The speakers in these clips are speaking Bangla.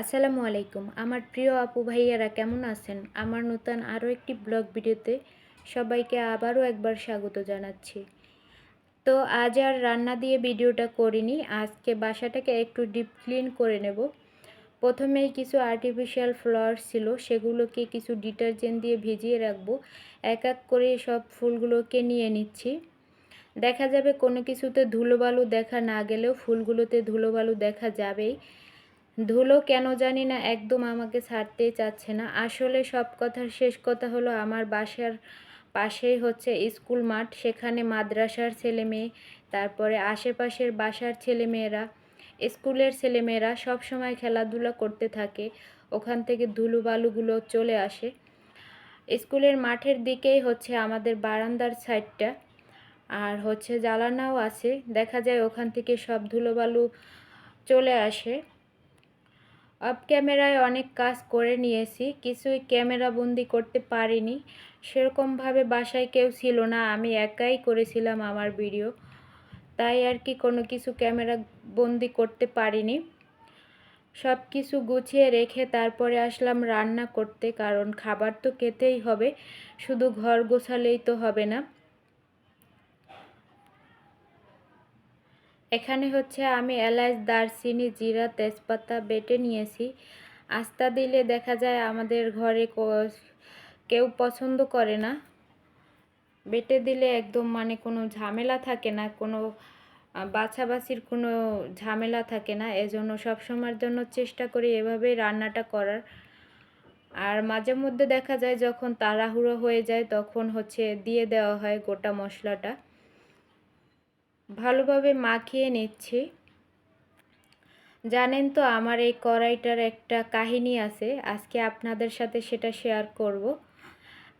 আসসালামু আলাইকুম। আমার প্রিয় আপু ভাইয়ারা, কেমন আছেন? আমার নতুন আরও একটি ব্লগ ভিডিওতে সবাইকে আবারও একবার স্বাগত জানাচ্ছি। তো আজ আর রান্না দিয়ে ভিডিওটা করিনি, আজকে বাসাটাকে একটু ডিপ ক্লিন করে নেব। প্রথমেই কিছু আর্টিফিশিয়াল ফ্লাওয়ার ছিল, সেগুলোকে কিছু ডিটারজেন্ট দিয়ে ভিজিয়ে রাখব। এক এক করে সব ফুলগুলোকে নিয়ে নিচ্ছি। দেখা যাবে কোনো কিছুতে ধুলোবালু দেখা না গেলেও ফুলগুলোতে ধুলোবালু দেখা যাবেই। ধুলো কেন জানি না একদম আমাকে ছাড়তেই চাচ্ছে না। আসলে সব কথার শেষ কথা হলো আমার বাসার পাশেই হচ্ছে স্কুল মাঠ, সেখানে মাদ্রাসার ছেলে মেয়ে, তারপরে আশেপাশের বাসার ছেলেমেয়েরা স্কুলের ছেলেমেয়েরা সব সময় খেলাধুলা করতে থাকে। ওখান থেকে ধুলো বালুগুলো চলে আসে। স্কুলের মাঠের দিকেই হচ্ছে আমাদের বারান্দার সাইডটা। আর হচ্ছে জ্বালানাও আছে। দেখা যায় ওখান থেকে সব ধুলোবালু চলে আসে। অফ ক্যামেরায় অনেক কাজ করে নিয়েছি, কিছুই ক্যামেরা বন্দি করতে পারিনি। সেরকমভাবে বাসায় কেউ ছিল না, আমি একাই করেছিলাম আমার ভিডিও। তাই আর কি কোনো কিছু ক্যামেরা বন্দি করতে পারিনি। সব কিছু গুছিয়ে রেখে তারপরে আসলাম রান্না করতে, কারণ খাবার তো খেতেই হবে, শুধু ঘর গোছালেই তো হবে না। এখানে হচ্ছে আমি এলাচ, দারচিনি, জিরা, তেজপাতা বেটে নিয়েছি। আস্তা দিলে দেখা যায় আমাদের ঘরে কেউ পছন্দ করে না। বেটে দিলে একদম মানে কোনো ঝামেলা থাকে না, কোনো বাছাবাছির কোনো ঝামেলা থাকে না। এজন্য সবসময়ের জন্য চেষ্টা করি এভাবেই রান্নাটা করার। আর মাঝে মধ্যে দেখা যায় যখন তাড়াহুড়ো হয়ে যায় তখন হচ্ছে দিয়ে দেওয়া হয় গোটা মশলাটা। ভালোভাবে মাখিয়ে নিচ্ছি। জানেন তো আমার এই কড়াইটার একটা কাহিনী আছে, আজকে আপনাদের সাথে সেটা শেয়ার করব।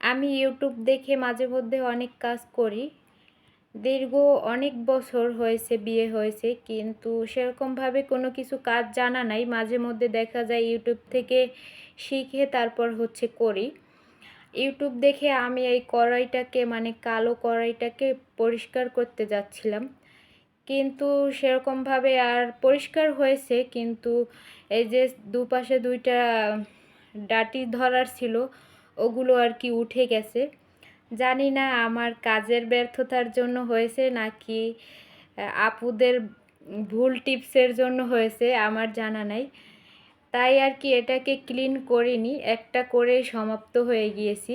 আমি ইউটিউব দেখে মাঝে মধ্যে অনেক কাজ করি। দীর্ঘ অনেক বছর হয়েছে, বিয়ে হয়েছে, কিন্তু সেরকমভাবে কোনো কিছু কাজ জানা নাই। মাঝে মধ্যে দেখা যায় ইউটিউব থেকে শিখে তারপর হচ্ছে করি। ইউটিউব দেখে আমি এই কড়াইটাকে মানে কালো কড়াইটাকে পরিষ্কার করতে যাচ্ছিলাম। কিন্তু সেরকমভাবে আর পরিষ্কার হয়েছে, কিন্তু এই যে দুপাশে দুইটা ডাটি ধরার ছিল, ওগুলো আর কি উঠে গেছে। জানি না আমার কাজের ব্যর্থতার জন্য হয়েছে নাকি আপুদের ভুল টিপসের জন্য হয়েছে, আমার জানা নাই। তাই আর কি এটাকে ক্লিন করিনি, একটা করেই সমাপ্ত হয়ে গিয়েছি।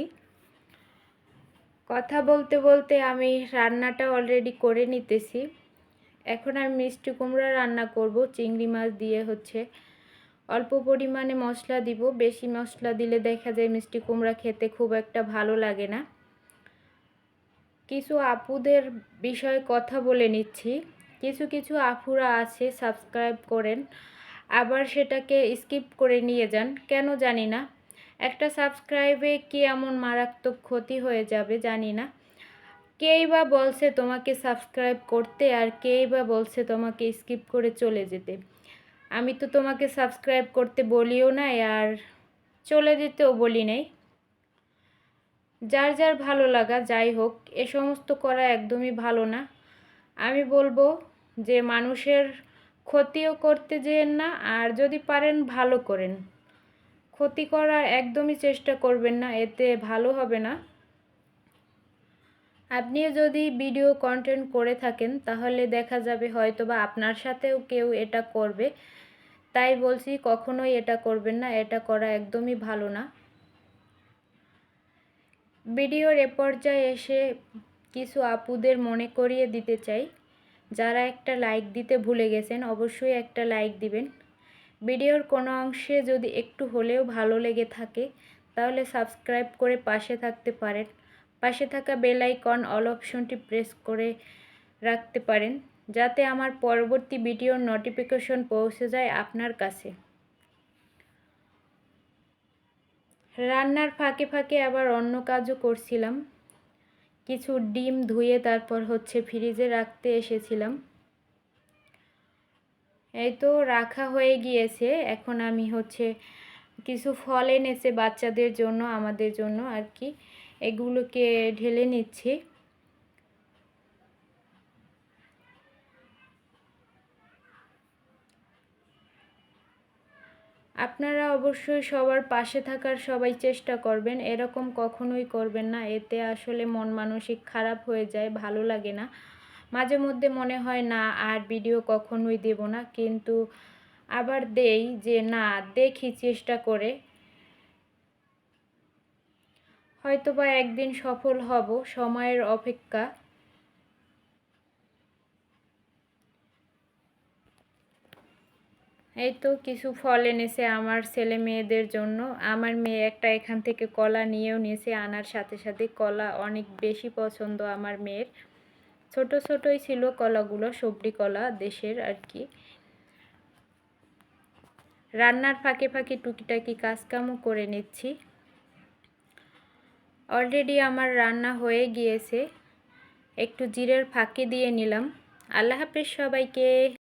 কথা বলতে বলতে আমি রান্নাটা অলরেডি করে নিতেছি। এখন আমি মিষ্টি কুমড়া রান্না করব, চিংড়ি মাছ দিয়ে হচ্ছে। অল্প পরিমাণে মশলা দিব, বেশি মশলা দিলে দেখা যায় মিষ্টি কুমড়া খেতে খুব একটা ভালো লাগে না। কিছু আপুদের বিষয়ে কথা বলে নিচ্ছি। কিছু কিছু আপুরা আছে সাবস্ক্রাইব করেন। আবার সেটাকে স্কিপ করে নিয়ে যান। কেন জানি না। একটা সাবস্ক্রাইবে কি এমন মারাত্মক ক্ষতি হয়ে যাবে জানি না। কেই বা বলছে তোমাকে সাবস্ক্রাইব করতে আর কেই বা বলছে তোমাকে স্কিপ করে চলে যেতে। আমি তো তোমাকে সাবস্ক্রাইব করতে বলিও নাই আর চলে যেতেও বলি নাই। যার যার ভালো লাগা, যাই হোক, এ সমস্ত করা একদমই ভালো না। আমি বলব যে মানুষের ক্ষতিও করতে যেন না, আর যদি পারেন ভালো করেন। ক্ষতি করার একদমই চেষ্টা করবেন না, এতে ভালো হবে না। আপনিও যদি ভিডিও কন্টেন্ট করে থাকেন, তাহলে দেখা যাবে হয়তো বা আপনার সাথেও কেউ এটা করবে। তাই বলছি, কখনোই এটা করবেন না, এটা করা একদমই ভালো না। ভিডিওর এ পর্যায়ে এসে কিছু আপুদের মনে করিয়ে দিতে চাই। যারা একটা লাইক দিতে ভুলে গেছেন, অবশ্যই একটা লাইক দিবেন। ভিডিওর কোনো অংশে যদি একটু হলেও ভালো লেগে থাকে, তাহলে সাবস্ক্রাইব করে পাশে থাকতে পারেন। পাশে থাকা বেল আইকন অল অপশনটি প্রেস করে রাখতে পারেন, যাতে আমার পরবর্তী ভিডিওর নোটিফিকেশন পৌঁছে যায় আপনার কাছে। রান্নার ফাঁকে ফাঁকে আবার অন্য কাজও করছিলাম। কিছু ডিম ধুয়ে তারপর হচ্ছে ফ্রিজে রাখতে এসেছিলাম। এই তো রাখা হয়ে গিয়েছে। এখন আমি হচ্ছে কিছু ফল এনেছে বাচ্চাদের জন্য, আমাদের জন্য আর কি। এগুলোকে ঢেলে নিচ্ছি। আপনারা অবশ্যই সবার পাশে থাকার সবাই চেষ্টা করবেন, এরকম কখনোই করবেন না। এতে আসলে মন মানসিক খারাপ হয়ে যায়, ভালো লাগে না। মাঝে মধ্যে মনে হয়, না, আর ভিডিও কখনোই দেব না। কিন্তু আবার দেই যে, না, দেখি, চেষ্টা করে। হয়তোবা একদিন সফল হব, সময়ের অপেক্ষা। এই তো কিছু ফল এনেছে আমার ছেলে মেয়েদের জন্য। আমার মেয়ে একটা এখান থেকে কলা নিয়েও নিয়েছে, আনার সাথে সাথে কলা অনেক বেশি পছন্দ আমার মেয়ের। ছোট ছোটই ছিল কলাগুলো, সবজি কলা দেশের আর কি। রান্নার ফাঁকে ফাঁকে টুকিটাকি কাজকামও করে নিচ্ছি। অলরেডি আমার রান্না হয়ে গিয়েছে। একটু জিরের ফাঁকি দিয়ে নিলাম। আল্লাহ হাফেজ সবাইকে।